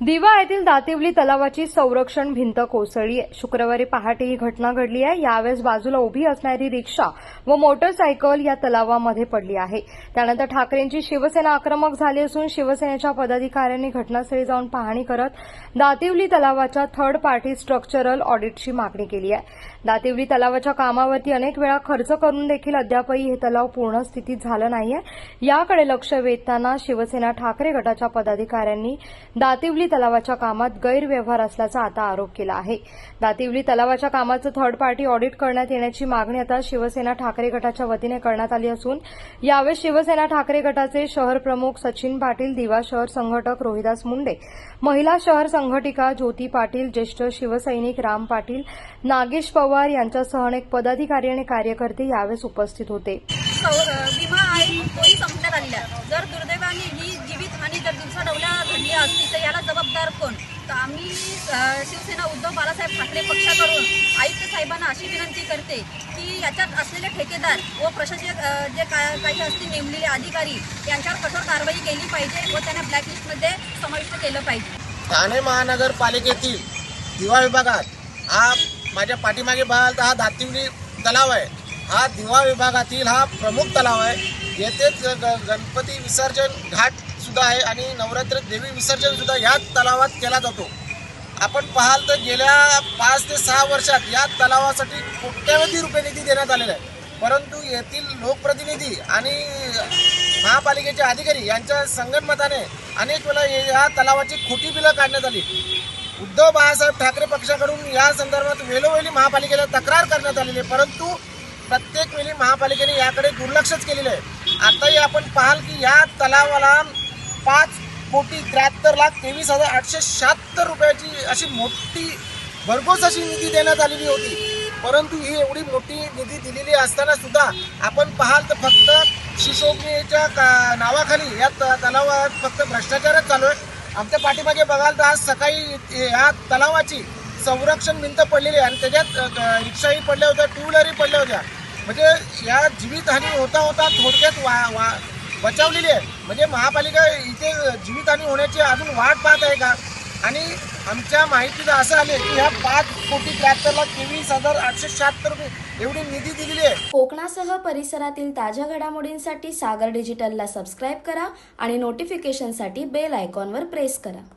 दिवा येथील दातिवली तलावाची संरक्षण भिंत कोसळली आहे. शुक्रवारी पहाटे ही घटना घडली आहे. यावेळेस बाजूला उभी असणारी रिक्षा व मोटरसायकल या तलावामध्ये पडली आहे. त्यानंतर ठाकरेंची शिवसेना आक्रमक झाली असून शिवसेनेच्या पदाधिकाऱ्यांनी घटनास्थळी जाऊन पाहणी करत दातिवली तलावाच्या थर्ड पार्टी स्ट्रक्चरल ऑडिटची मागणी केली आहे. दातिवली तलावाच्या कामावरती अनेक वेळा खर्च करून देखील अद्यापही हे तलाव पूर्ण स्थितीत झालं नाहीये. याकडे लक्ष वेधताना शिवसेना ठाकरे गटाच्या पदाधिकाऱ्यांनी दातिवली तलावाच्या कामात गैरव्यवहार असल्याचा आता आरोप केला आहे. दातिवली तलावाच्या कामाचं थर्ड पार्टी ऑडिट करण्यात येण्याची मागणी आता शिवसेना ठाकरे गटाच्या वतीने करण्यात आली असून यावेळी शिवसेना ठाकरे गटाचे शहर प्रमुख सचिन पाटील दिवा शहर संघटक रोहिदास मुंडे महिला शहर संघटिका ज्योती पाटील ज्येष्ठ शिवसैनिक राम पाटील नागेश पवार यांच्यासह अनेक पदाधिकारी आणि कार्यकर्ते यावेळेस उपस्थित होते. विमा आहे तोही संपण्यात आलेला जर दुर्दैवाने ही जीवितहानी जर दिवसाढवल्या घडली तर याला जबाबदार कोण? तर आम्ही शिवसेना उद्धव बाळासाहेब ठाकरे पक्षाकडून आयुक्त साहेबांना अशी विनंती करते की याच्यात असलेले ठेकेदार व प्रशासक जे का- काही असतील नेमलेले अधिकारी यांच्यावर कठोर कारवाई केली पाहिजे व त्यांना ब्लॅकलिस्टमध्ये समाविष्ट केलं पाहिजे. ठाणे महानगरपालिकेतील दिवा विभागात हा माझ्या पाठीमागे बघाल तर हा धातिवली तलाव आहे. हा दिवा विभागातील हा प्रमुख तलाव आहे. येथेच ग- गणपती विसर्जन घाट सुद्धा आहे आणि नवरात्र देवी विसर्जन सुद्धा याच तलावात केला जातो. आपण पाहाल तर गेल्या पाच ते सहा वर्षात या तलावासाठी कोट्यवधी रुपये निधी देण्यात आलेला आहे. परंतु येथील लोकप्रतिनिधी आणि महापालिकेचे अधिकारी यांच्या संगणमताने अनेक वेळा या तलावाची खोटी बिलं काढण्यात आली. उद्धव बाळासाहेब ठाकरे पक्षाकडून या संदर्भात वेळोवेळी महापालिकेला तक्रार करण्यात आलेली आहे. परंतु प्रत्येक वेळी महापालिकेने याकडे दुर्लक्षच केलेलं आहे. आताही आपण पाहाल की या तलावाला पाच कोटी त्र्याहत्तर लाख तेवीस हजार आठशे शहात्तर रुपयाची अशी मोठी भरघोस अशी निधी देण्यात आलेली होती. परंतु ही एवढी मोठी निधी दिलेली असताना सुद्धा आपण पाहाल तर फक्त शिशोपणीच्या का- नावाखाली या त- तलावात फक्त भ्रष्टाचारच चालू आहे. आमच्या पाठीमागे बघाल तर आज सकाळी या तलावाची संरक्षण भिंत पडलेली आहे आणि त्याच्यात रिक्षाही पडल्या होत्या टू व्हीलरही पडल्या होत्या. म्हणजे या जीवितहानी होता होता थोडक्यात वा वा बचावलेली आहे. म्हणजे महापालिका इथे जीवितहानी होण्याची अजून वाट पाहत आहे का? आणि आमच्या माहितीचं असं आले की ह्या पाच कोटी त्र्याहत्तर लाख तेवीस हजार आठशे शहात्तर एवढी निधी दिलेली आहे. कोकणासह परिसरातील ताज्या घडामोडींसाठी सागर डिजिटलला सबस्क्राईब करा आणि नोटिफिकेशनसाठी बेल आयकॉनवर प्रेस करा.